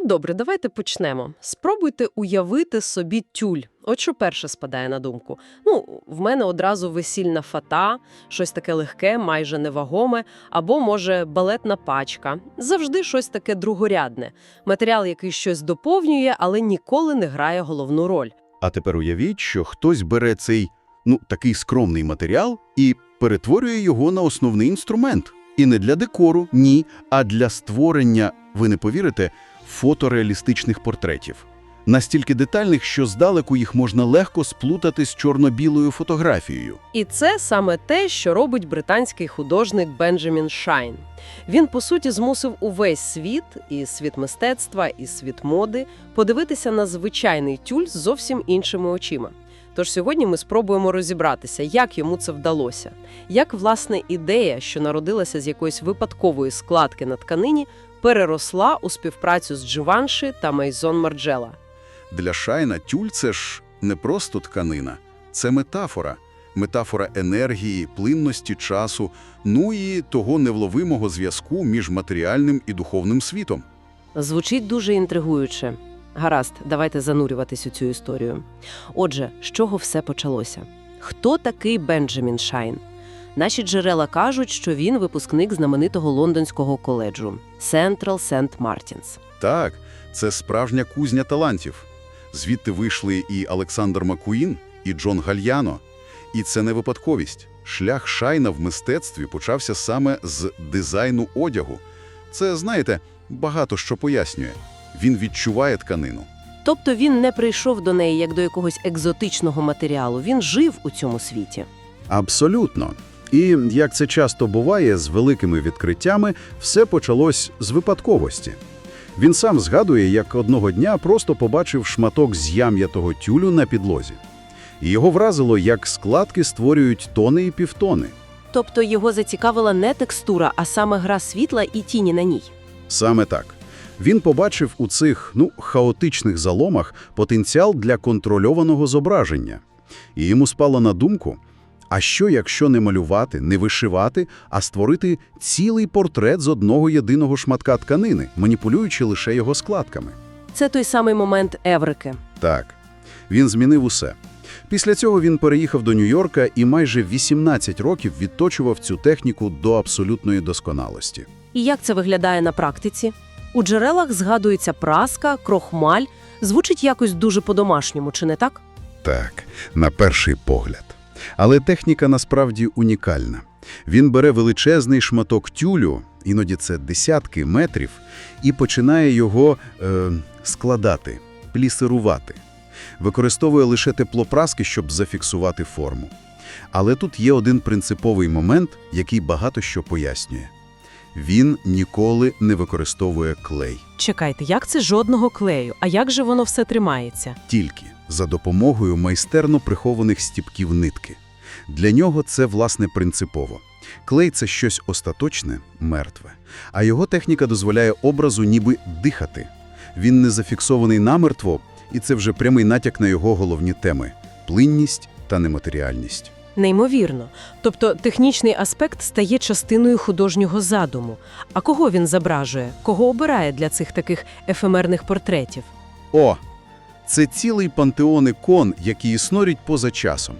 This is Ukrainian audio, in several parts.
От добре, давайте почнемо. Спробуйте уявити собі тюль. От що перше спадає на думку. Ну, в мене одразу весільна фата, щось таке легке, майже невагоме, або, може, балетна пачка. Завжди щось таке другорядне. Матеріал, який щось доповнює, але ніколи не грає головну роль. А тепер уявіть, що хтось бере цей, ну, такий скромний матеріал і перетворює його на основний інструмент. І не для декору, ні, а для створення, ви не повірите, фотореалістичних портретів. Настільки детальних, що здалеку їх можна легко сплутати з чорно-білою фотографією. І це саме те, що робить британський художник Бенджамін Шайн. Він, по суті, змусив увесь світ, і світ мистецтва, і світ моди, подивитися на звичайний тюль з зовсім іншими очима. Тож сьогодні ми спробуємо розібратися, як йому це вдалося, як, власне, ідея, що народилася з якоїсь випадкової складки на тканині, переросла у співпрацю з Дживанши та Мейзон Марджела. Для Шайна тюль – це ж не просто тканина, це метафора. Метафора енергії, плинності часу, ну і того невловимого зв'язку між матеріальним і духовним світом. Звучить дуже інтригуюче. Гаразд, давайте занурюватись у цю історію. Отже, з чого все почалося? Хто такий Бенджамін Шайн? Наші джерела кажуть, що він випускник знаменитого лондонського коледжу Central Сент Мартінс. Так, це справжня кузня талантів. Звідти вийшли і Олександр Макуїн, і Джон Гальяно. І це не випадковість. Шлях Шайна в мистецтві почався саме з дизайну одягу. Це, знаєте, багато що пояснює. Він відчуває тканину. Тобто він не прийшов до неї як до якогось екзотичного матеріалу, він жив у цьому світі. Абсолютно. І, як це часто буває з великими відкриттями, все почалось з випадковості. Він сам згадує, як одного дня просто побачив шматок з'ям'ятого тюлю на підлозі. І його вразило, як складки створюють тони і півтони. Тобто його зацікавила не текстура, а саме гра світла і тіні на ній. Саме так. Він побачив у цих, ну, хаотичних заломах потенціал для контрольованого зображення. І йому спало на думку, а що, якщо не малювати, не вишивати, а створити цілий портрет з одного єдиного шматка тканини, маніпулюючи лише його складками? Це той самий момент Еврики. Так, він змінив усе. Після цього він переїхав до Нью-Йорка і майже 18 років відточував цю техніку до абсолютної досконалості. І як це виглядає на практиці? У джерелах згадується праска, крохмаль, звучить якось дуже по-домашньому, чи не так? Так, на перший погляд. Але техніка насправді унікальна. Він бере величезний шматок тюлю, іноді це десятки метрів, і починає його е, складати, плісирувати. Використовує лише теплопраски, щоб зафіксувати форму. Але тут є один принциповий момент, який багато що пояснює. Він ніколи не використовує клей. Чекайте, як це жодного клею? А як же воно все тримається? тільки за допомогою майстерно прихованих стіпків нитки. Для нього це, власне, принципово. Клей – це щось остаточне, мертве, а його техніка дозволяє образу ніби дихати. Він не зафіксований намертво, і це вже прямий натяк на його головні теми – плинність та нематеріальність. Неймовірно. Тобто технічний аспект стає частиною художнього задуму. А кого він зображує? Кого обирає для цих таких ефемерних портретів? О! Це цілий пантеон ікон, які існують поза часом.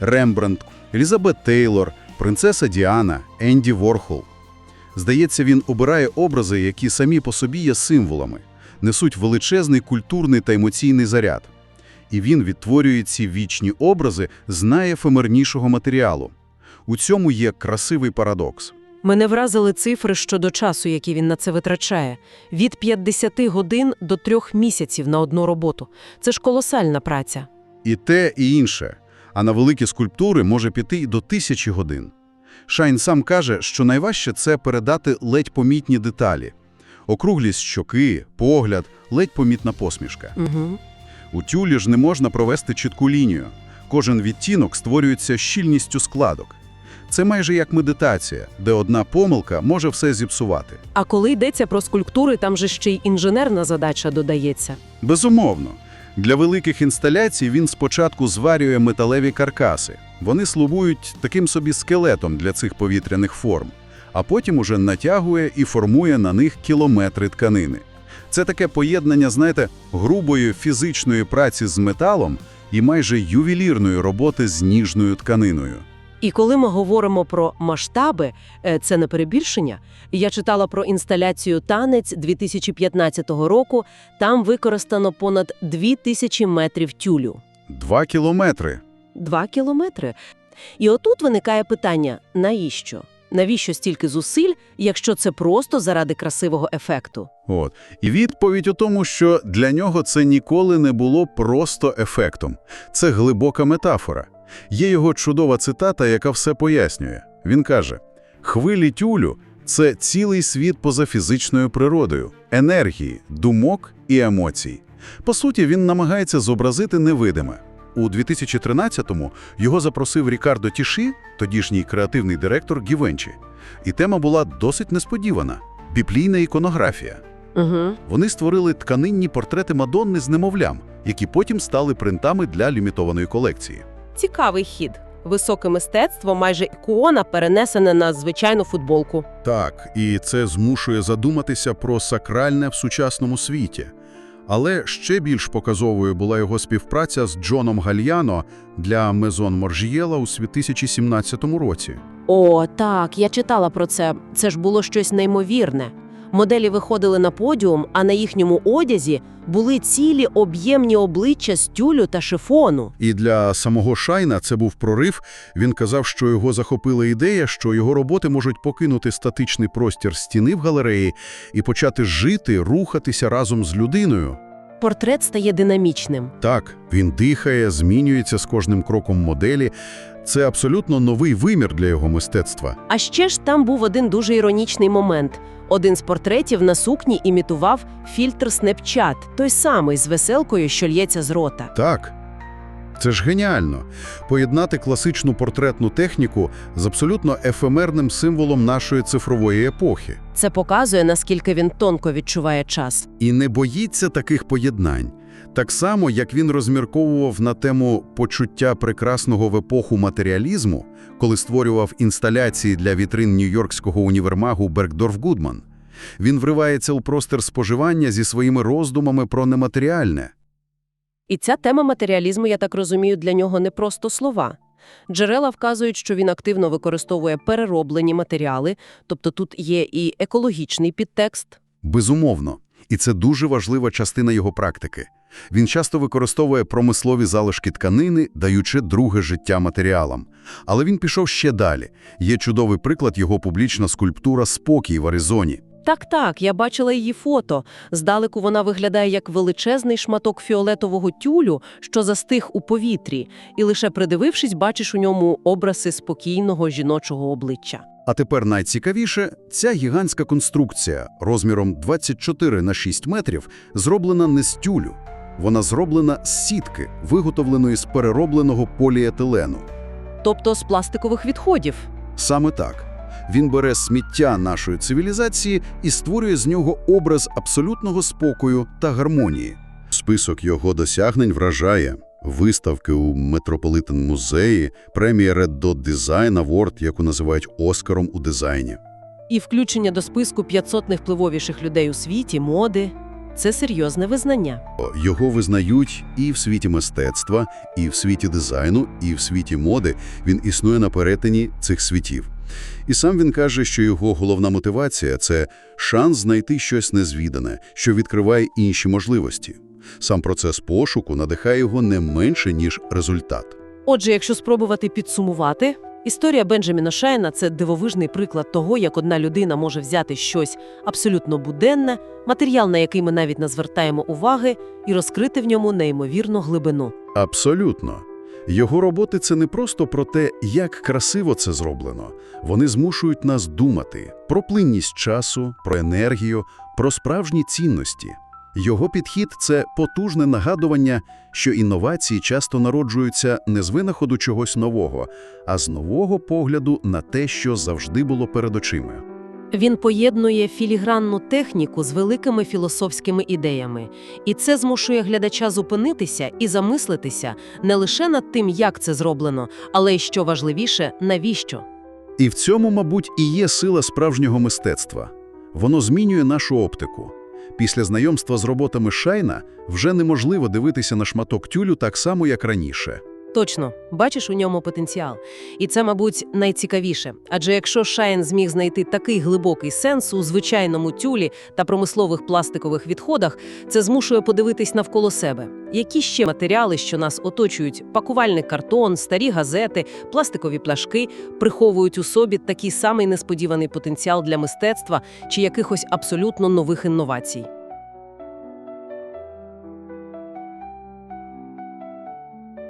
Рембрандт, Елізабет Тейлор, принцеса Діана, Енді Ворхол. Здається, він обирає образи, які самі по собі є символами, несуть величезний культурний та емоційний заряд. І він відтворює ці вічні образи з найефемернішого матеріалу. У цьому є красивий парадокс. Мене вразили цифри щодо часу, який він на це витрачає. Від 50 годин до трьох місяців на одну роботу. Це ж колосальна праця. І те, і інше. А на великі скульптури може піти і до тисячі годин. Шайн сам каже, що найважче – це передати ледь помітні деталі. Округлість щоки, погляд, ледь помітна посмішка. Угу. У тюлі ж не можна провести чітку лінію. Кожен відтінок створюється щільністю складок. Це майже як медитація, де одна помилка може все зіпсувати. А коли йдеться про скульптури, там же ще й інженерна задача додається. Безумовно. Для великих інсталяцій він спочатку зварює металеві каркаси. Вони слугують таким собі скелетом для цих повітряних форм, а потім уже натягує і формує на них кілометри тканини. Це таке поєднання, знаєте, грубої фізичної праці з металом і майже ювелірної роботи з ніжною тканиною. І коли ми говоримо про масштаби, е, це не перебільшення. Я читала про інсталяцію «Танець» 2015 року. Там використано понад 2000 метрів тюлю. Два кілометри. Два кілометри. І отут виникає питання – навіщо? Навіщо стільки зусиль, якщо це просто заради красивого ефекту? От. І відповідь у тому, що для нього це ніколи не було просто ефектом. Це глибока метафора. Є його чудова цитата, яка все пояснює. Він каже, «Хвилі тюлю – це цілий світ поза фізичною природою, енергії, думок і емоцій». По суті, він намагається зобразити невидиме. У 2013-му його запросив Рікардо Тіші, тодішній креативний директор Гівенчі. І тема була досить несподівана – біблійна іконографія. Угу. Вони створили тканинні портрети Мадонни з немовлям, які потім стали принтами для лімітованої колекції. Цікавий хід. Високе мистецтво, майже ікона, перенесене на звичайну футболку. Так, і це змушує задуматися про сакральне в сучасному світі. Але ще більш показовою була його співпраця з Джоном Гальяно для Мезон Моржієла у 2017 році. О, так, я читала про це. Це ж було щось неймовірне. Моделі виходили на подіум, а на їхньому одязі були цілі об'ємні обличчя з тюлю та шифону. І для самого Шайна це був прорив. Він казав, що його захопила ідея, що його роботи можуть покинути статичний простір стіни в галереї і почати жити, рухатися разом з людиною. Портрет стає динамічним. Так, він дихає, змінюється з кожним кроком моделі. Це абсолютно новий вимір для його мистецтва. А ще ж там був один дуже іронічний момент. Один з портретів на сукні імітував фільтр Snapchat, той самий з веселкою, що лється з рота. Так. Це ж геніально. Поєднати класичну портретну техніку з абсолютно ефемерним символом нашої цифрової епохи. Це показує, наскільки він тонко відчуває час. І не боїться таких поєднань. Так само, як він розмірковував на тему почуття прекрасного в епоху матеріалізму, коли створював інсталяції для вітрин Нью-Йоркського універмагу Бергдорф Гудман. Він вривається у простір споживання зі своїми роздумами про нематеріальне. І ця тема матеріалізму, я так розумію, для нього не просто слова. Джерела вказують, що він активно використовує перероблені матеріали, тобто тут є і екологічний підтекст. Безумовно. І це дуже важлива частина його практики. Він часто використовує промислові залишки тканини, даючи друге життя матеріалам. Але він пішов ще далі. Є чудовий приклад його публічна скульптура «Спокій» в Аризоні. Так-так, я бачила її фото. Здалеку вона виглядає як величезний шматок фіолетового тюлю, що застиг у повітрі, і лише придивившись, бачиш у ньому образи спокійного жіночого обличчя. А тепер найцікавіше – ця гігантська конструкція розміром 24 на 6 метрів зроблена не з тюлю. Вона зроблена з сітки, виготовленої з переробленого поліетилену. Тобто з пластикових відходів. Саме так. Він бере сміття нашої цивілізації і створює з нього образ абсолютного спокою та гармонії. Список його досягнень вражає. Виставки у Метрополитен-музеї, премія Red Dot Design Award, яку називають Оскаром у дизайні. І включення до списку 500 найвпливовіших людей у світі, моди це серйозне визнання. Його визнають і в світі мистецтва, і в світі дизайну, і в світі моди. Він існує на перетині цих світів. І сам він каже, що його головна мотивація – це шанс знайти щось незвідане, що відкриває інші можливості. Сам процес пошуку надихає його не менше, ніж результат. Отже, якщо спробувати підсумувати, історія Бенджаміна Шайна – це дивовижний приклад того, як одна людина може взяти щось абсолютно буденне, матеріал, на який ми навіть не звертаємо уваги, і розкрити в ньому неймовірну глибину. Абсолютно. Його роботи – це не просто про те, як красиво це зроблено. Вони змушують нас думати про плинність часу, про енергію, про справжні цінності. Його підхід – це потужне нагадування, що інновації часто народжуються не з винаходу чогось нового, а з нового погляду на те, що завжди було перед очима. Він поєднує філігранну техніку з великими філософськими ідеями, і це змушує глядача зупинитися і замислитися не лише над тим, як це зроблено, але й що важливіше, навіщо. І в цьому, мабуть, і є сила справжнього мистецтва. Воно змінює нашу оптику. Після знайомства з роботами Шайна вже неможливо дивитися на шматок тюлю так само, як раніше. Точно, бачиш у ньому потенціал. І це, мабуть, найцікавіше. Адже якщо Шайн зміг знайти такий глибокий сенс у звичайному тюлі та промислових пластикових відходах, це змушує подивитись навколо себе. Які ще матеріали, що нас оточують, пакувальний картон, старі газети, пластикові пляшки, приховують у собі такий самий несподіваний потенціал для мистецтва чи якихось абсолютно нових інновацій.